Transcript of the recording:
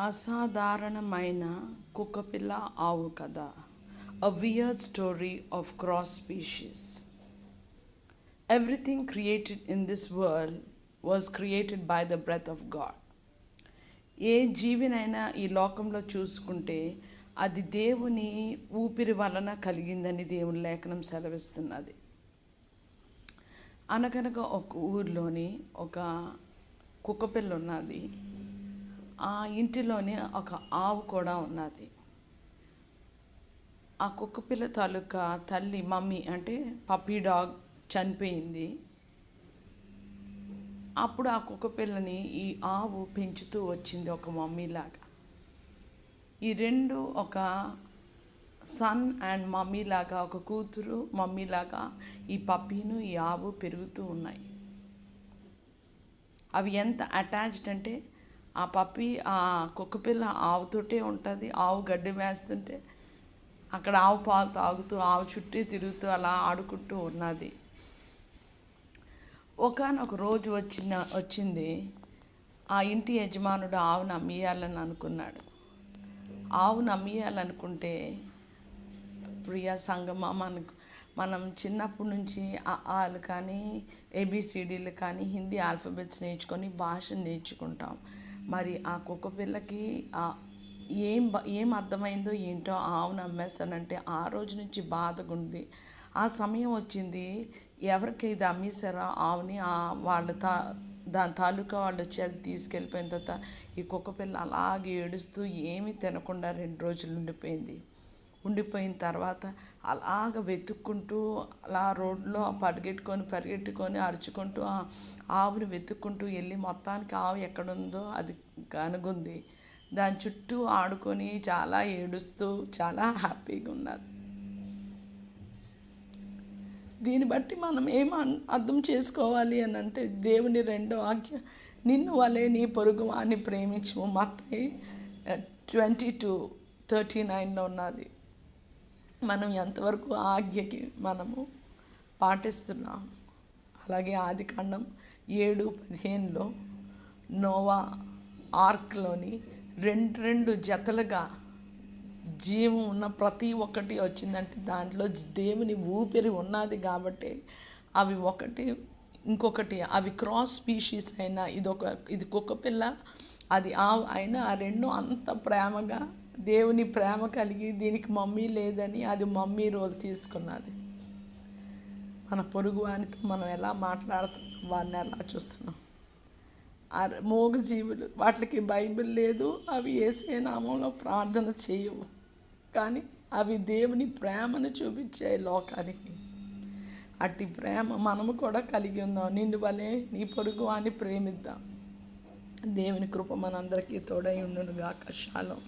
అసాధారణమైన కుక్కపిల్ల ఆవు కథ. A weird story of cross species everything created in this world was created by the breath of God ఏ జీవినైనా ఈ లోకంలో చూసుకుంటే అది దేవుని ఊపిరి వలన కలిగిందని దేవుని లేఖనం సెలవిస్తున్నది. అనగనగా ఒక ఊర్లోని ఒక కుక్కపిల్ల ఉన్నది. ఆ ఇంటిలోనే ఒక ఆవు కూడా ఉన్నది. ఆ కుక్కపిల్ల తాలూకా తల్లి మమ్మీ అంటే పప్పీ డాగ్ చనిపోయింది. అప్పుడు ఆ కుక్కపిల్లని ఈ ఆవు పెంచుతూ వచ్చింది ఒక మమ్మీలాగా. ఈ రెండు ఒక సన్ అండ్ మమ్మీ లాగా ఒక కూతురు మమ్మీ లాగా ఈ పప్పీను ఈ ఆవు పెరుగుతూ ఉన్నాయి. అవి ఎంత అటాచ్డ్ అంటే ఆ పప్పి ఆ కుక్కపిల్ల ఆవుతోటే ఉంటుంది. ఆవు గడ్డి వేస్తుంటే అక్కడ ఆవు పాలు తాగుతూ ఆవు చుట్టూ తిరుగుతూ అలా ఆడుకుంటూ ఉన్నది. ఒకనొక రోజు వచ్చిన వచ్చింది. ఆ ఇంటి యజమానుడు ఆవును అమ్మేయాలని అనుకున్నాడు. ఆవును అమ్మేయాలనుకుంటే ప్రియా సంగమ మనకు మనం చిన్నప్పటి నుంచి ఆ ఆలు కానీ ఏబిసిడీలు కానీ హిందీ ఆల్ఫబెట్స్ నేర్చుకొని భాష నేర్చుకుంటాం. మరి ఆ కుక్క పిల్లకి ఏం ఏం అర్థమైందో ఏంటో ఆవును అమ్మేస్తానంటే ఆ రోజు నుంచి బాధగా ఉంది ఆ సమయం వచ్చింది. ఎవరికి ఇది అమ్మేశారో ఆవుని వాళ్ళ తా దాని తాలూకా వాళ్ళు వచ్చి అది తీసుకెళ్ళిపోయిన తర్వాత ఈ కుక్క పిల్ల అలాగే ఏడుస్తూ ఏమీ తినకుండా రెండు రోజులు ఉండిపోయింది. ఉండిపోయిన తర్వాత అలాగ వెతుక్కుంటూ అలా రోడ్లో పరిగెట్టుకొని పరిగెట్టుకొని అరుచుకుంటూ ఆవుని వెతుక్కుంటూ వెళ్ళి మొత్తానికి ఆవు ఎక్కడుందో అది కనుగొంది. దాని చుట్టూ ఆడుకొని చాలా ఏడుస్తూ చాలా హ్యాపీగా ఉన్నది. దీన్ని బట్టి మనం ఏం అర్థం చేసుకోవాలి అని అంటే దేవుని రెండో ఆజ్ఞ నిన్ను వలే నీ పొరుగు వాడిని ప్రేమించు. మత్తయి ట్వంటీ టూ థర్టీ నైన్లో ఉన్నది. మనం ఎంతవరకు ఆజ్ఞకి మనము పాటిస్తున్నాం. అలాగే ఆది కాండం ఏడు పదిహేనులో నోవా ఆర్క్లోని రెండు రెండు జతలుగా జీవం ఉన్న ప్రతి ఒక్కటి వచ్చిందంటే దాంట్లో దేవుని ఊపిరి ఉన్నది కాబట్టి అవి ఒకటి ఇంకొకటి అవి క్రాస్ స్పీషీస్ అయినా ఇదొక ఇది కుక్క పిల్ల అది అయినా ఆ రెండు అంత ప్రేమగా దేవుని ప్రేమ కలిగి దీనికి మమ్మీ లేదని అది మమ్మీ రోల్ తీసుకున్నది. మన పొరుగు వానితో మనం ఎలా మాట్లాడుతున్నాం వాడిని ఎలా చూస్తున్నాం. మోగ జీవులు వాటికి బైబిల్ లేదు అవి ఏసే నామంలో ప్రార్థన చేయవు. కానీ అవి దేవుని ప్రేమను చూపించాయి లోకానికి. అట్టి ప్రేమ మనము కూడా కలిగి ఉందాం నిన్ను వలే నీ పొరుగు అని ప్రేమిద్దాం. దేవుని కృప మనందరికీ తోడై ఉండునుగా కషాలం